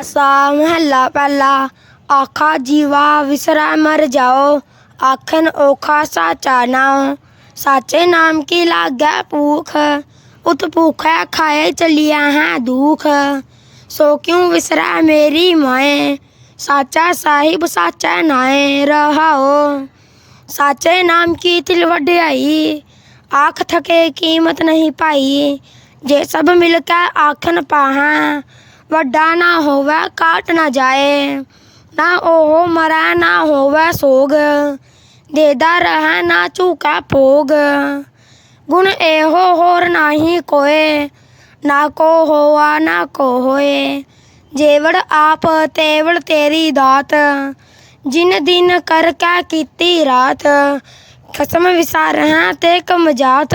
असा महला पहला आखा जीवा विसरा मर जाओ, आखन ओखा साचा नाओ। साचे नाम की लागे भूख, उत भूखे खाए चलिया है दुख। सो क्यों विसरा मेरी माए, साचा साहिब साचा नाए रहाओ। साचे नाम की तिल वड्याई, आख थके कीमत नहीं पाई, जे सब मिलकर आखन पाहा ਵੱਡਾ ਨਾ ਹੋਵੇ, ਕਾਟ ਨਾ ਜਾਏ। ਨਾ ਉਹ ਮਰੈ, ਨਾ ਹੋਵੇ ਸੋਗ। ਦੇਦਾ ਰਹਿ, ਨਾ ਝੂਕਾ ਭੋਗ। ਗੁਣ ਇਹੋ ਹੋਰ ਨਾਹੀ ਕੋਏ। ਨਾ ਕੋ ਹੋਆ, ਨਾ ਕੋ ਹੋਏ। ਜੇਵੜ ਆਪ, ਤੇਵੜ ਤੇਰੀ ਦਾਤ। ਜਿਨ ਦਿਨ ਕਰ ਕੈ ਕੀਤੀ ਰਾਤ। ਖਸਮ ਵਿਸਾਰ ਤੇ ਕਮਜਾਤ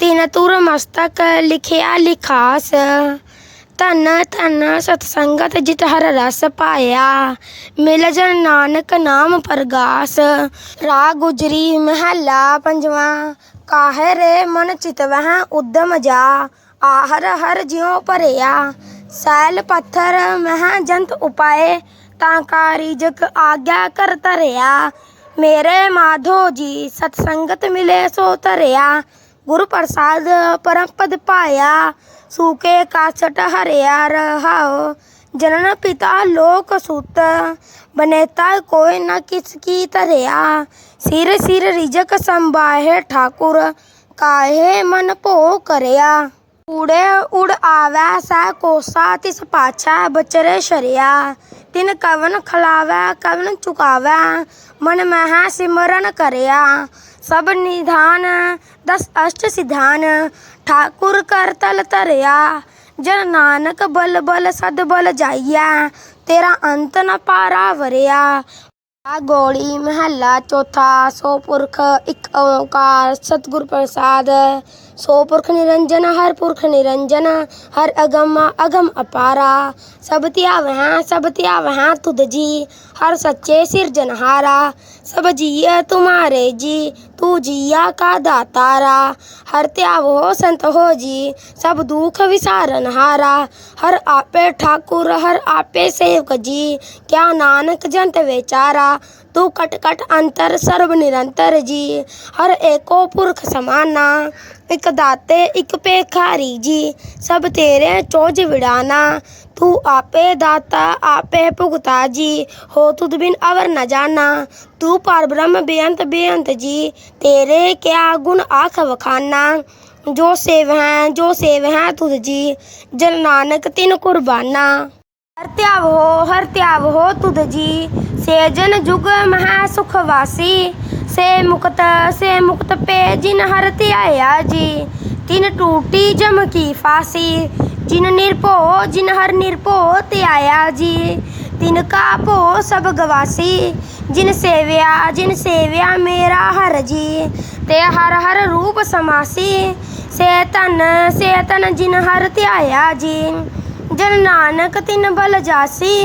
ਤਿਨ ਤੁਰ ਮਸਤਕ ਲਿਖਿਆ ਲਿਖਾਸ ਧਨ ਧਨ ਸਤ ਸੰਗਤ ਜਿਤ ਹਰ ਰਸ ਪਾਇਆ ਮਿਲ ਜਨ ਨਾਨਕ ਨਾਮ ਪ੍ਰਗਾਸ ਰਾ ਗੁਜਰੀ ਮਹੱਲਾ ਪੰਜਵਾਂ ਕਾਹੇ ਰੇ ਮਨ ਚਿਤਵਹਿ ਉਦਮ ਜਾ ਆਹਰ ਹਰ ਜਿਉ ਭਰਿਆ ਸੈਲ ਪੱਥਰ ਮਹ ਜੰਤ ਉਪਾਏ ਤਾਂ ਕਾ ਰਿਜਕ ਆਗਿਆ ਕਰ ਧਰਿਆ ਮੇਰੇ ਮਾਧੋ ਜੀ ਸਤ ਸੰਗਤ ਮਿਲੇ ਸੋ ਧਰਿਆ ਗੁਰੂ ਪ੍ਰਸਾਦ ਪਰਮ ਪਦ ਪਾਇਆ ਸੂਕੇ ਕਾਸਟ ਹਰਿਆ ਰਹਾਓ ਜਨਨ ਪਿਤਾ ਲੋਕ ਸੁਤ, ਬਨੇਤਾ ਕੋਈ ਨਾ ਕਿਸ ਕੀ ਧਰਿਆ। ਸਿਰ ਸਿਰ ਰਿਜਕ ਸੰਭਾਹੇ ਠਾਕੁਰ, ਕਾਹੇ ਮਨ ਭੋ ਕਰਿਆ। ਉੜੇ ਉੜ ਆਵੈ ਸੈ ਕੋਸਾ, ਤਿਸ ਪਾਛੈ ਬਚਰੇ ਸ਼ਰਿਆ। ਤਿਨ ਕਵਨ ਖਲਾਵੈ, ਕਵਨ ਚੁਕਾਵੈ, ਮਨ ਮਹਾ ਸਿਮਰਨ ਕਰਿਆ। ਸਭ ਨਿਧਾਨ दस अष्ट सिद्धान ठाकुर कर तल तरिया। जन नानक बल बल सद बल जाइया, तेरा अंत न पारा वरिया। गोली महला चौथा, सो पुरख इक ओंकार। सतगुर प्रसाद, सो पुरख निरंजन, हर पुरख निरंजन। हर अगम अगम अपारा। सब त्या वह सब त्या वह तुद जी। हर सच्चे सिरजनहारा सब जिया तुम्हारे जी, तू जिया का दातारा। हर त्याव हो संत हो जी, सब दुख विसारन हारा। हर आपे ठाकुर, हर आपे सेवक जी, क्या नानक जंत बेचारा। तू कट कट अंतर, सर्व निरंतर जी, हर एको पुरख समाना। इक दाते इक पेखारी जी, सब तेरे चोज विड़ाना। ਤੂੰ ਆਪੇ ਦਾਤਾ, ਆਪੇ ਭੁਗਤਾ ਜੀ। ਹੋ ਤੁਧ ਬਿਨ ਅਵਰ ਨ ਜਾਣਾ। ਤੂੰ ਪਰ ਬ੍ਰਹਮ ਬੇਅੰਤ ਬੇਅੰਤ ਜੀ। ਤੇਰੇ ਕਿਆ ਗੁਣ ਆਖ ਵਖਾਨਾ। ਜੋ ਸੇਵ ਹੈ, ਜੋ ਸੇਵ ਹੈ ਤੁਧ ਜੀ। ਜਨ ਨਾਨਕ ਤਿਨ ਕੁਰਬਾਨਾ। ਹਰ ਧਿਆਵ ਹੋ, ਹਰ ਧਿਆਵ ਹੋ ਤੁਧ ਜੀ। सेजन जुग महासुखवासी। से मुक्त से मुक्त पे जिन हरति आया जी। तिन टूटी जम की फांसी। जिन निरपो जिन हर निरपो ते आया जी। तिन का पो सब गवासी। जिन सेव्या जिन सेव्या मेरा हर जी। ते हर हर रूप समासी। से तन से तन जिन हर त्याया जी। जन नानक तिन बल जासी।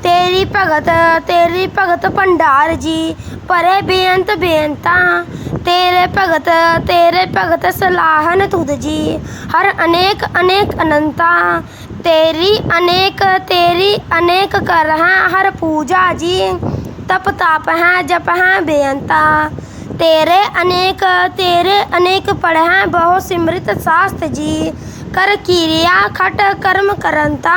तेरी भगत तेरी भगत भंडार जी, परे बेअंत बेअंता। तेरे भगत तेरे भगत सलाहन तुद जी, हर अनेक अनेक अनंता। तेरी अनेक तेरी अनेक कर हैं हर पूजा जी, तप ताप हैं, जप हैं बेअंता। तेरे अनेक तेरे अनेक पढ़ हैं, बहु सिमृत शास्त्र जी, कर क्रिया, खट कर्म करंता।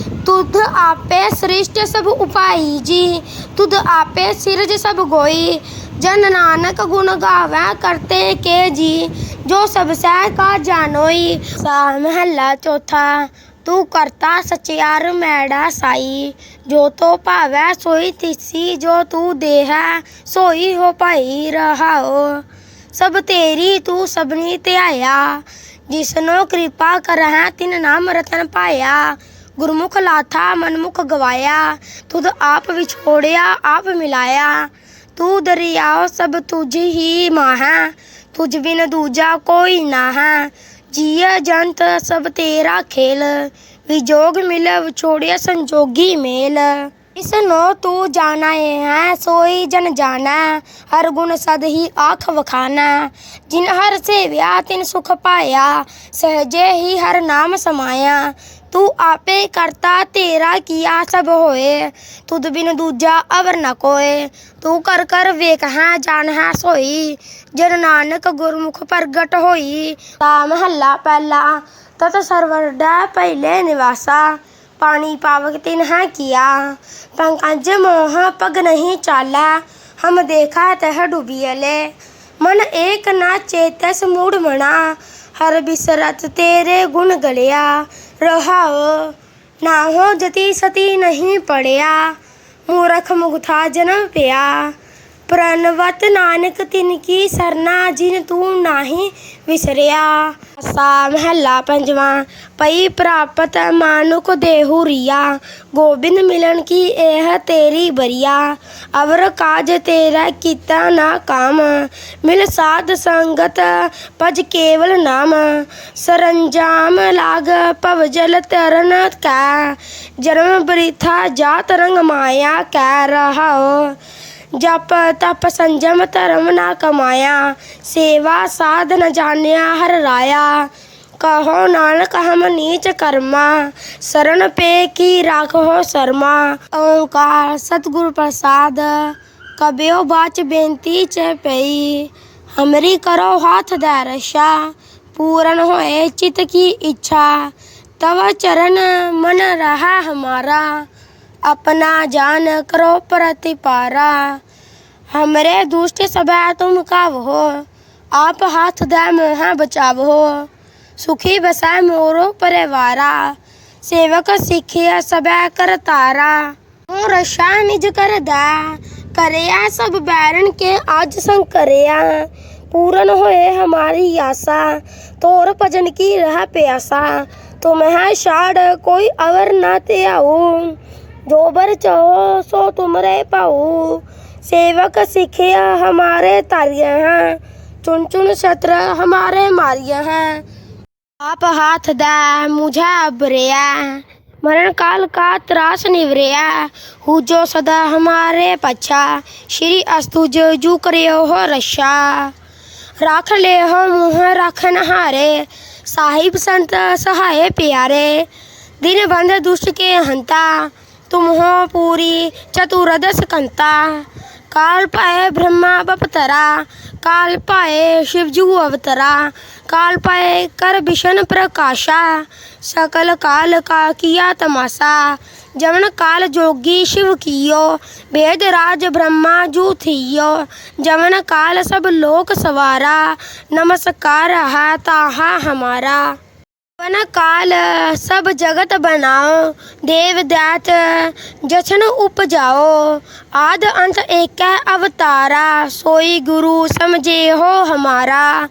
तुध आपे सृष्ट सब उपाई जी तुध आपे सिरज सब गोई जन नानक गुण गावै करते के जी जो सब सह का जानोई सा महला चौथा ਤੂੰ ਕਰਤਾ ਸਚਿਆਰ ਮੈੜਾ ਸਾਈ। ਜੋ ਤੋ ਭਾਵੈ ਸੋਈ ਤਿਸੀ, ਜੋ ਤੂੰ ਦੇਹੈ ਸੋਈ ਹੋ ਭਾਈ ਰਹਾਓ ਸਭ ਤੇਰੀ ਤੂੰ ਸਭਨੀ ਧਿਆਇਆ, ਜਿਸਨੋ ਕਿਰਪਾ ਕਰਹਿ ਤਿਨ ਨਾਮ ਰਤਨ ਪਾਇਆ। ਗੁਰਮੁਖ ਲਾਥਾ ਮਨਮੁਖ ਗਵਾਇਆ, ਤੁਧ ਆਪ ਵਿਛੋੜਿਆ, ਆਪ ਮਿਲਾਇਆ। ਤੂੰ ਦਰਿਆਓ ਸਭ ਤੁਝ ਹੀ ਮਾਹੈ, ਤੁਝ ਬਿਨ ਦੂਜਾ ਕੋਈ ਨਾ ਹੈ ਜੀਅ ਜੰਤ ਸਭ ਤੇਰਾ ਖੇਲ, ਵਿਜੋਗ ਮਿਲ ਵਿਛੋੜਿਆ ਸੰਜੋਗੀ ਮੇਲ। ਇਸ ਨੂੰ ਤੂੰ ਜਾਣਾ ਹੈ, ਸੋਈ ਜਨ ਜਾਣਾ, ਹਰ ਗੁਣ ਸਦ ਹੀ ਆਖ ਵਖਾਨਾ। ਜਿਨ ਹਰ ਸੇਵਿਆ ਤਿਨ ਸੁਖ ਪਾਇਆ, ਸਹਜੇ ਹੀ ਹਰ ਨਾਮ ਸਮਾਇਆ। ਤੂੰ ਆਪੇ ਕਰਤਾ ਤੇਰਾ ਕੀਆ ਸਭ ਹੋਏ? ਤੁਧ ਬਿਨ ਦੂਜਾ ਅਵਰ ਨ ਕੋਏ। ਤੂੰ ਕਰ ਕਰ ਵੇਖ ਹੈ, ਜਾਣ ਹੈ ਸੋਈ। ਜਨ ਨਾਨਕ ਗੁਰਮੁਖ ਪ੍ਰਗਟ ਹੋਈ। ਤਾ ਮਹੱਲਾ ਪਹਿਲਾ, ਤਤ ਸਰਵਰਡਾ ਪਹਿਲੇ ਨਿਵਾਸਾ। ਪਾਣੀ ਪਾਵਕ ਤਿਨ ਹੈ ਕੀਆ। ਪੰਕਜ ਮੋਹ ਪਗ ਨਹੀਂ ਚਾਲਾ। ਹਮ ਦੇਖਾ ਤਹ ਡੁਬੀਲੇ ਮਨ ਏਕ ਨਾ ਚੇਤਸ ਮੂੜ ਮਣਾ ਹਰ ਬਿਸਰਤ ਤੇਰੇ ਗੁਣ ਗਲਿਆ। ਰਹਾਉ ਨਾਹੋ ਜਤੀ ਸਤੀ ਨਹੀਂ ਪੜਿਆ ਮੂਰਖ ਮੁਗਥਾ ਜਨਮ ਪਿਆ। प्रणवत नानक तिनकी सरना जिन तू नाही विसरिया सा महला पंजवा पई प्राप्त मानुक देहू रिया गोबिंद मिलन की एह तेरी बरिया अवर काज तेरा किता ना काम मिल साध संगत पज केवल नाम सरंजाम लाग पव जल तरन कै जन्म वृथा जा तरंग माया कै रहा ਜਪ ਤਪ ਸੰਜਮ ਧਰਮ ਨਾ ਕਮਾਇਆ, ਸੇਵਾ ਸਾਧ ਨ ਜਾਣਿਆ ਹਰ ਰਾਇਆ। ਕਹੋ ਨਾਨਕ, ਹਮ ਨੀਚ ਕਰਮਾ, ਸ਼ਰਨ ਪੇ ਕੀ ਰਾਖੋ ਸਰਮਾ। ਓਕਾਰ ਸਤਿਗੁਰ ਪ੍ਰਸਾਦ, ਕਬਿਓ ਬਾਚ ਬੇਨਤੀ ਚ ਪਈ। ਹਮਰੀ ਕਰੋ ਹਾਥ ਦਾ ਰਸ਼ਾ, ਪੂਰਨ ਹੋਏ ਚਿਤ ਕੀ ਇੱਛਾ। ਤਵ ਚਰਨ ਮਨ ਰਹਾ ਹਮਾਰਾ अपना जान करो प्रतिपारा। हमरे दुष्ट सब तुम काव हो आप हाथ दे मोह बचाव हो सुखी बसा मोरो परिवारा, सेवक सिखिया सब कर तारा। हूँ रशा निज कर दा, करिया सब बैरन के आज संग करिया पूर्ण होए हमारी आशा, तोर भजन की रह प्यासा। तुम है शाड़ कोई अवर ना ते जोबर चाहो सो तुमरे पाओ सेवक सिखिया हमारे तारिया हैं। चुन चुन शत्र हमारे मारिया हैं। आप हाथ दे, मुझे अबरिया। मरण काल का त्रास निवरिया। हु जो सदा हमारे पछा श्री अस्तु जो जू करियो हो रशा राख ले हो मुँह, रख नहारे। साहिब संत सहाय प्यारे। दिन बंद दुष्ट के हंता। तुम हो पूरी चतुर्दश कंता। काल पाए ब्रह्मा बपतरा, काल पाए शिवजू अवतरा, काल पाए कर भीषण प्रकाशा। सकल काल का किया तमाशा जमन काल जोगी शिव कियो, भेद राज ब्रह्मा जू थियो। जमन काल सब लोक सवारा, नमस्कार है ताहा हमारा। ਪਨ ਕਾਲ, ਸਭ ਜਗਤ ਬਨਾਓ ਦੇਵ ਦੈਤ ਜਸ਼ਨ ਉਪਜਾਓ। ਆਦ ਅੰਤ ਏਕੈ ਅਵਤਾਰਾ, ਸੋਈ ਗੁਰੂ ਸਮਝੇ ਹੋ ਹਮਾਰਾ।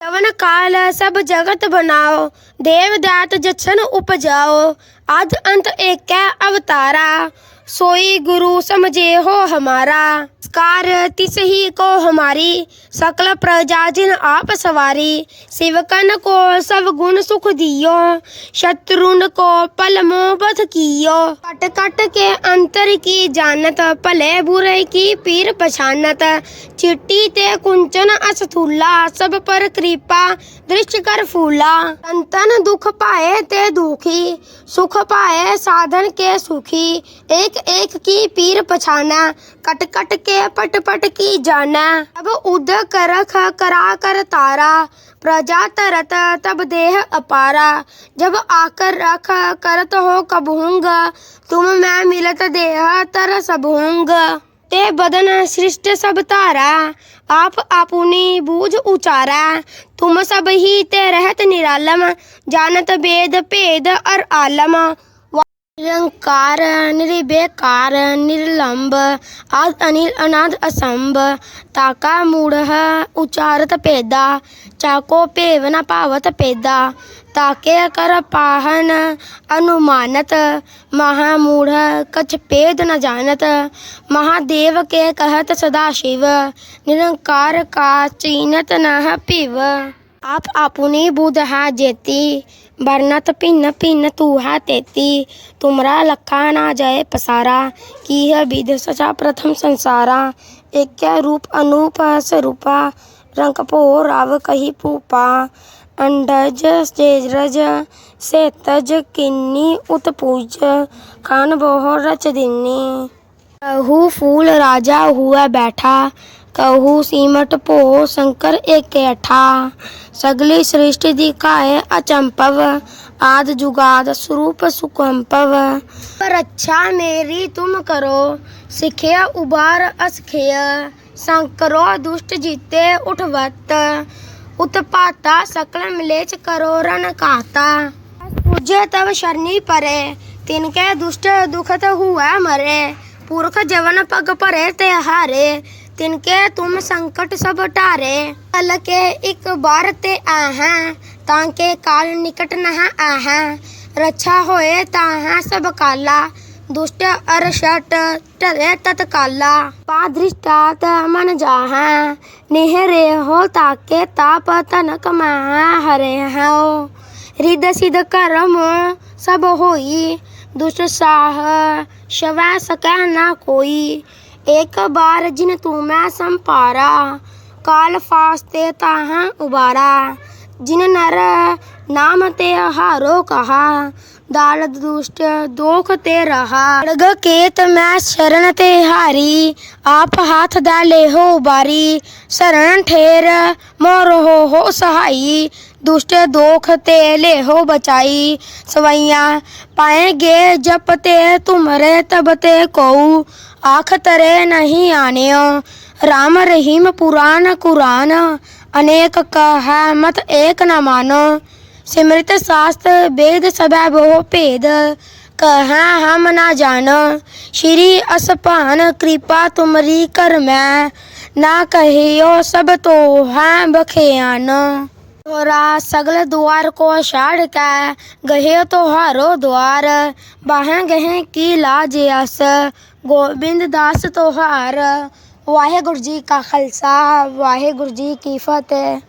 ਕਵਨ ਕਾਲ, ਸਭ ਜਗਤ ਬਨਾਓ ਦੇਵ ਦੈਤ ਜਸ਼ਨ ਉਪਜਾਓ। ਆਦ ਅੰਤ ਏਕੈ ਅਵਤਾਰਾ, ਸੋਈ ਗੁਰੂ ਸਮਝੇ ਹੋ ਹਮਾਰਾ। कार तिस ही को हमारी सकल प्रजा जिन आप सवारी। सेवकन को सब गुण सुख दियो, शत्रुन को पल मोह कियो। कट कट के अंतर की जानत भले बुरे की पीर पछानत। चिट्टी ते कुंचन असथूला, सब पर कृपा दृष्टि कर फूला। संतन दुख पाए ते दुखी, सुख पाए साधन के सुखी। एक एक की पीर पछाना कट कट के पट पट की जाना। अब उद करख करा, कर, तारा। प्रजा तरत, तब देह अपारा। जब आकर, रख, करत हो कबहूंग तुम मैं मिलत देह तर सबहूंग ते बदन सृष्ट सब तारा। आप आपुनी बूझ उचारा। तुम सब ही ते रहत निरालम। जानत वेद भेद और आलम। ਨਿਰੰਕਾਰ ਨਿਰਵੈਕਾਰ ਨਿਰਲੰਭ ਆਦ ਅਨਿਲ ਅਨਾਦ ਅਸੰਭ ਤਾਕਾ ਮੂੜਹ ਉਚਾਰਤ ਭੇਦਾ ਚਾਕੋ ਭੇਵ ਨ ਭਾਵਤ ਭੇਦਾ ਤਾਕੇ ਕਰ ਪਾਹਨ ਅਨੁਮਾਨਤ ਮਹਾ ਮੂੜ ਕਛ ਭੇਦ ਨ ਜਾਣਤ ਮਹਾਦੇਵ ਕੇ ਕਹਿਤ ਸਦਾ ਸ਼ਿਵ ਨਿਰੰਕਾਰ ਕਾ ਚੀਨਤ आप आपुनी बुध हा जेती, बरनत भिन्न भिन्न तू हा तेती। तुमरा लखा ना जय पसारा, की है विध सचा प्रथम संसारा। एक रूप अनूप स्वरूपा रंग पो राव कही पूपा अंडज सेजरज से तज किन्नी उत्पूज खान बोह रच दिन्नी। कहू फूल राजा हुआ बैठा ਕਹੂ ਸੀਮਟ ਭੋ ਸੰਕਰ ਏਕ ਅਠਾ ਸਗਲੀ ਸ੍ਰਿਸ਼ਟੀ ਦਿਖਾਏ ਅਚੰਪਵ ਆਦ ਜੁਗਾਦ ਸਰੂਪ ਸੁਕੰਪਵ ਪਰ ਅੱਛਾ ਮੇਰੀ ਤੁਮ ਕਰੋ ਸਿਖਿਆ ਉਬਾਰ ਅਸਖਿਆ ਸੰਕਰੋ ਦੁਸ਼ਟ ਜੀਤੇ ਉਠਵਤ ਉਤਪਾਤਾ ਸਕਲ ਮਿਲੇਚ ਕਰੋ ਰਨ ਕਾਤਾ ਪੂਜੇ ਤਵ ਸ਼ਰਨੀ ਪਰੇ ਤਿਨਕੇ ਦੁਸ਼ਟ ਦੁਖਤ ਹੁਆ ਮਰੇ ਪੁਰਖ ਜਵਨ ਪਗ ਭਰੇ ਤੇ तिनके तुम संकट सब टारे। कल के एक बार ते आहा, ताके काल निकट नह आहा। रक्षा होए ताहा सब काला, दुष्ट अरषट टरे तत्काला। पादृष्टात मन जाहा, निहरे हो ताके ताप तनक महा, हरे हो हृदय सिद्ध कर्म सब होई, दुष्ट साह शवै सकै ना कोई। एक बार जिन तू मैं संपारा काल फास्ते ताहा उबारा जिन नर नाम ते हारो कहा दाल दुष्ट दोख ते रहा अड़ग केत मैं शरण ते हारी आप हाथ दा ले हो उबारी शरण ठेर मोर हो हो सहाई दुष्ट दोख ते ले हो बचाई सवैया पाएंगे जप ते तुमरे तब ते कऊ आख तरे नहीं आने राम रहीम पुराण कुरान, अनेक कह मत एक न मानो। सिमृत शास्त्र वेद सबै बहु भेद, कह हम ना जानो। श्री असपान कृपा तुमरी कर मैं ना कहियो सब तो है बखियान। तोरा सगल द्वार को छाड़ के, गहे तो हारो द्वार बाहें गहे की लाज अस, गोविंद दास तोहार। वाहे गुरु जी का खालसा वाहे गुरु जी की फतेह।